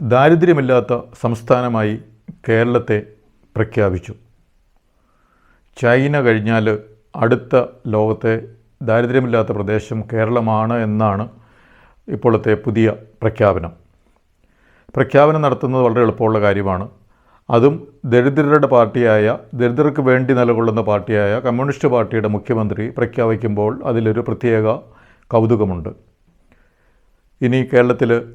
ദാരിദ്ര്യമില്ലാത്ത സംസ്ഥാനമായി കേരളത്തെ പ്രഖ്യാപിച്ചു. ചൈന കഴിഞ്ഞാൽ അടുത്ത ലോകത്തെ ദാരിദ്ര്യമില്ലാത്ത പ്രദേശം കേരളമാണ് എന്നാണ് ഇപ്പോഴത്തെ പുതിയ പ്രഖ്യാപനം. പ്രഖ്യാപനം നടത്തുന്നത് വളരെ എളുപ്പമുള്ള കാര്യമാണ്. അതും ദരിദ്രരുടെ പാർട്ടിയായ ദരിദ്രർക്ക് വേണ്ടി നിലകൊള്ളുന്ന പാർട്ടിയായ കമ്മ്യൂണിസ്റ്റ് പാർട്ടിയുടെ മുഖ്യമന്ത്രി പ്രഖ്യാപിക്കുമ്പോൾ അതിലൊരു പ്രത്യേക കൗതുകമുണ്ട്. ഇനി കേരളത്തിൽ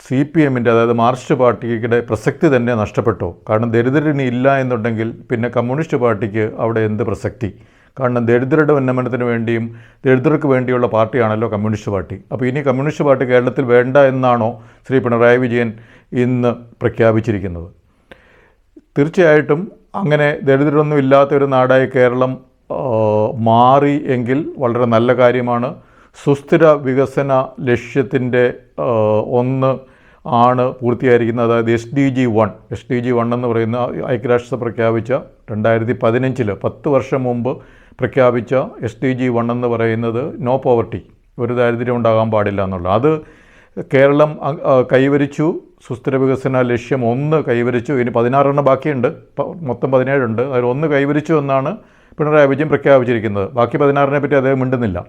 സി പി എമ്മിന്റെ അതായത് മാർക്സിസ്റ്റ് പാർട്ടിയുടെ പ്രസക്തി തന്നെ നഷ്ടപ്പെട്ടു? കാരണം ദരിദ്രന് ഇല്ല എന്നുണ്ടെങ്കിൽ പിന്നെ കമ്മ്യൂണിസ്റ്റ് പാർട്ടിക്ക് അവിടെ എന്ത് പ്രസക്തി? കാരണം ദരിദ്രരുടെ ഉന്നമനത്തിന് വേണ്ടിയും ദരിദ്രർക്ക് വേണ്ടിയുള്ള പാർട്ടിയാണല്ലോ കമ്മ്യൂണിസ്റ്റ് പാർട്ടി. അപ്പോൾ ഇനി കമ്മ്യൂണിസ്റ്റ് പാർട്ടി കേരളത്തിൽ വേണ്ട എന്നാണോ ശ്രീ പിണറായി വിജയൻ ഇന്ന് പ്രഖ്യാപിച്ചിരിക്കുന്നത്? തീർച്ചയായിട്ടും അങ്ങനെ ദരിദ്രരൊന്നും ഇല്ലാത്ത ഒരു നാടായി കേരളം മാറി എങ്കിൽ വളരെ നല്ല കാര്യമാണ്. സുസ്ഥിര വികസന ലക്ഷ്യത്തിന്റെ ഒന്ന് ആണ് പൂർത്തിയായിരിക്കുന്നത്. അതായത് S D G one. S D G one എന്ന് പറയുന്ന ഐക്യരാഷ്ട്ര പ്രഖ്യാപിച്ച രണ്ടായിരത്തി പതിനഞ്ചിൽ പത്ത് വർഷം മുമ്പ് പ്രഖ്യാപിച്ച എസ് ഡി ജി വൺ എന്ന് പറയുന്നത് നോ പോവർട്ടി. ഒരു ദാരിദ്ര്യം ഉണ്ടാകാൻ പാടില്ല എന്നുള്ളത്. അത് കേരളം കൈവരിച്ചു. സുസ്ഥിര വികസന ലക്ഷ്യം ഒന്ന് കൈവരിച്ചു. ഇനി പതിനാറെണ്ണം ബാക്കിയുണ്ട്. മൊത്തം പതിനേഴുണ്ട്. അതിൽ ഒന്ന് കൈവരിച്ചു എന്നാണ് പിണറായി വിജയൻ പ്രഖ്യാപിച്ചിരിക്കുന്നത്. ബാക്കി പതിനാറിനെ പറ്റി അദ്ദേഹം മിണ്ടുന്നില്ല.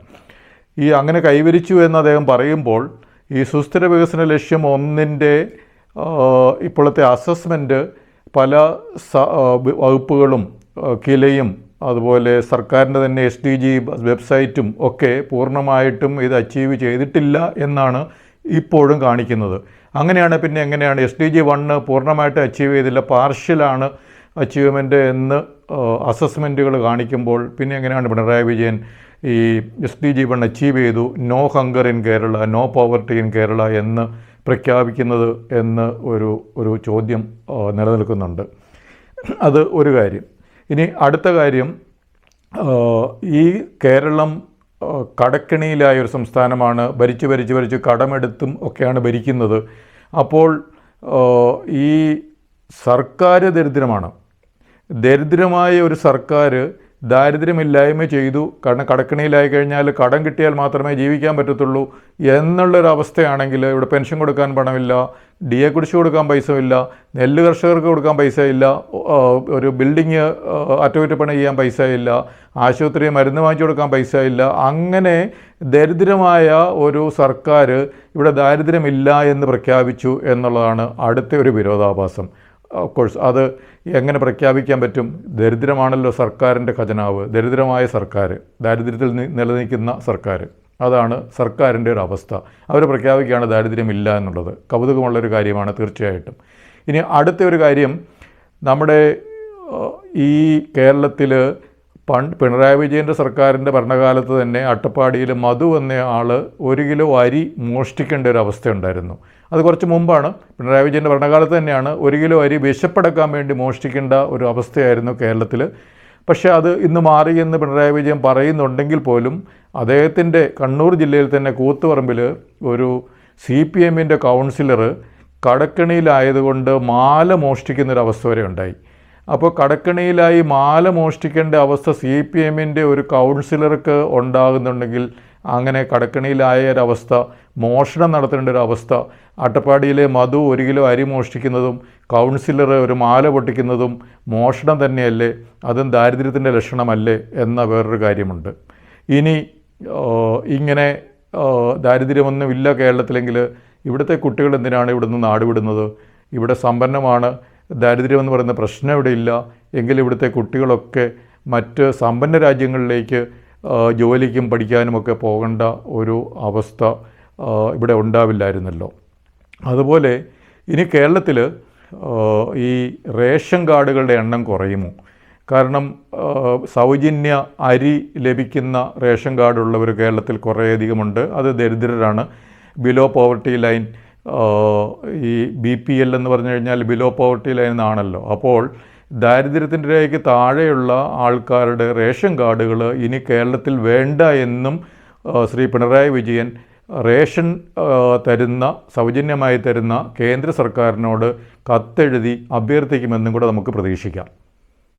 ഈ അങ്ങനെ കൈവരിച്ചു എന്ന് അദ്ദേഹം പറയുമ്പോൾ ഈ സുസ്ഥിര വികസന ലക്ഷ്യം ഒന്നിന്റെ ഇപ്പോഴത്തെ അസസ്മെന്റ് പല വകുപ്പുകളും കിലയും അതുപോലെ സർക്കാരിന്റെ തന്നെ എസ് ഡി ജി വെബ്സൈറ്റും ഒക്കെ പൂർണമായിട്ടും ഇത് അച്ചീവ് ചെയ്തിട്ടില്ല എന്നാണ് ഇപ്പോഴും കാണിക്കുന്നത്. അങ്ങനെയാണ് പിന്നെ എങ്ങനെയാണ് എസ് ഡി ജി വണ്ണ് പൂർണമായിട്ട് അച്ചീവ് ചെയ്തില്ല പാർഷ്യലാണ് അച്ചീവ്മെന്റ് എന്ന് അസസ്മെന്റുകൾ കാണിക്കുമ്പോൾ പിന്നെ എങ്ങനെയാണ് പിണറായി വിജയൻ ഈ S D G one achieve ചെയ്തു. No hunger in Kerala no poverty in Kerala എന്ന് പ്രഖ്യാപിക്കുന്നത് എന്ന് ഒരു ഒരു ചോദ്യം നിലനിൽക്കുന്നുണ്ട്. അത് ഒരു കാര്യം. ഇനി അടുത്ത കാര്യം ഈ കേരളം കടക്കിണിയിലായ ഒരു സംസ്ഥാനമാണ്. ഭരിച്ചു ഭരിച്ചു ഭരിച്ചു കടമെടുത്തും ഒക്കെയാണ് ഭരിക്കുന്നത്. അപ്പോൾ ഈ സർക്കാർ ദരിദ്രമാണ്. ദരിദ്രമായ ഒരു സർക്കാർ ദാരിദ്ര്യമില്ലായ്മ ചെയ്തു. കാരണം കടക്കിണിയിലായി കഴിഞ്ഞാൽ കടം കിട്ടിയാൽ മാത്രമേ ജീവിക്കാൻ പറ്റത്തുള്ളൂ എന്നുള്ളൊരു അവസ്ഥയാണെങ്കിൽ ഇവിടെ പെൻഷൻ കൊടുക്കാൻ പണമില്ല ഡി എ കുടിശ്ശിക കൊടുക്കാൻ പൈസ ഇല്ല നെല്ല് കർഷകർക്ക് കൊടുക്കാൻ പൈസ ഇല്ല ആ, ഒരു ബിൽഡിങ് അറ്റകുറ്റപ്പണി ചെയ്യാൻ പൈസ ഇല്ല ആശുപത്രി മരുന്ന് വാങ്ങിച്ചു കൊടുക്കാൻ പൈസ ഇല്ല അങ്ങനെ ദരിദ്രമായ ഒരു സർക്കാർ ഇവിടെ ദാരിദ്ര്യമില്ല എന്ന് പ്രഖ്യാപിച്ചു എന്നുള്ളതാണ് അടുത്ത ഒരു വിരോധാഭാസം. കോഴ്സ് അത് എങ്ങനെ പ്രഖ്യാപിക്കാൻ പറ്റും? ദരിദ്രമാണല്ലോ സർക്കാരിന്റെ ഖജനാവ്. ദരിദ്രമായ സർക്കാർ ദാരിദ്ര്യത്തിൽ നിലനിൽക്കുന്ന സർക്കാർ. അതാണ് സർക്കാരിന്റെ ഒരു അവസ്ഥ. അവർ പ്രഖ്യാപിക്കുകയാണ് ദാരിദ്ര്യമില്ല എന്നുള്ളത്. കൗതുകമുള്ളൊരു കാര്യമാണ് തീർച്ചയായിട്ടും. ഇനി അടുത്ത ഒരു കാര്യം നമ്മുടെ ഈ കേരളത്തിൽ പണ്ട് പിണറായി വിജയന്റെ സർക്കാരിന്റെ ഭരണകാലത്ത് തന്നെ അട്ടപ്പാടിയിൽ മധു എന്ന ആൾ ഒരു കിലോ അരി മോഷ്ടിക്കേണ്ട ഒരു അവസ്ഥയുണ്ടായിരുന്നു അത് കുറച്ച് മുമ്പാണ്. പിണറായി വിജയന്റെ ഭരണകാലത്ത് തന്നെയാണ് ഒരു കിലോ അരി വിശപ്പടക്കാൻ വേണ്ടി മോഷ്ടിക്കേണ്ട ഒരു അവസ്ഥയായിരുന്നു കേരളത്തിൽ. പക്ഷേ അത് ഇന്ന് മാറി എന്ന് പിണറായി വിജയൻ പറയുന്നുണ്ടെങ്കിൽ പോലും അദ്ദേഹത്തിന്റെ കണ്ണൂർ ജില്ലയിൽ തന്നെ കൂത്തുപറമ്പിൽ ഒരു സി പി എമ്മിന്റെ കൗൺസിലർ കടക്കണിയിലായതുകൊണ്ട് മാല മോഷ്ടിക്കുന്നൊരവസ്ഥ വരെ ഉണ്ടായി. അപ്പോൾ കടക്കണിയിലായി മാല മോഷ്ടിക്കേണ്ട അവസ്ഥ സി പി എമ്മിന്റെ ഒരു കൗൺസിലർക്ക് ഉണ്ടാകുന്നുണ്ടെങ്കിൽ അങ്ങനെ കടക്കണിയിലായ ഒരവസ്ഥ മോഷണം നടത്തേണ്ട ഒരു അവസ്ഥ അട്ടപ്പാടിയിലെ മധു ഒരു കിലോ അരി മോഷ്ടിക്കുന്നതും കൗൺസിലർ ഒരു മാല പൊട്ടിക്കുന്നതും മോഷണം തന്നെയല്ലേ? അതും ദാരിദ്ര്യത്തിന്റെ ലക്ഷണമല്ലേ എന്ന വേറൊരു കാര്യമുണ്ട്. ഇനി ഇങ്ങനെ ദാരിദ്ര്യമൊന്നുമില്ല കേരളത്തിലെങ്കിൽ ഇവിടുത്തെ കുട്ടികൾ എന്തിനാണ് ഇവിടുന്ന് നാടുവിടുന്നത് ഇവിടെ സമ്പന്നമാണ് ദാരിദ്ര്യമെന്ന് പറയുന്ന പ്രശ്നം ഇവിടെ ഇല്ല. എങ്കിൽ ഇവിടുത്തെ കുട്ടികളൊക്കെ മറ്റ് സമ്പന്ന രാജ്യങ്ങളിലേക്ക് ജോലിക്കും പഠിക്കാനുമൊക്കെ പോകേണ്ട ഒരു അവസ്ഥ ഇവിടെ ഉണ്ടാവില്ലായിരുന്നല്ലോ. അതുപോലെ ഇനി കേരളത്തിൽ ഈ റേഷൻ കാർഡുകളുടെ എണ്ണം കുറയുമോ? കാരണം സൗജന്യ അരി ലഭിക്കുന്ന റേഷൻ കാർഡുള്ളവർ കേരളത്തിൽ കുറേയധികമുണ്ട് അത് ദരിദ്രരാണ്. ബിലോ പോവർട്ടി ലൈൻ ഈ ബി പി എൽ എന്ന് പറഞ്ഞു കഴിഞ്ഞാൽ ബിലോ പോവർട്ടി ലൈൻ എന്നാണല്ലോ അപ്പോൾ ദാരിദ്ര്യത്തിന്റെ രേഖയ്ക്ക് താഴെയുള്ള ആൾക്കാരുടെ റേഷൻ കാർഡുകൾ ഇനി കേരളത്തിൽ വേണ്ട എന്നും ശ്രീ പിണറായി വിജയൻ റേഷൻ തരുന്ന സൗജന്യമായി തരുന്ന കേന്ദ്ര സർക്കാരിനോട് കത്തെഴുതി അഭ്യർത്ഥിക്കുമെന്നും കൂടെ നമുക്ക് പ്രതീക്ഷിക്കാം.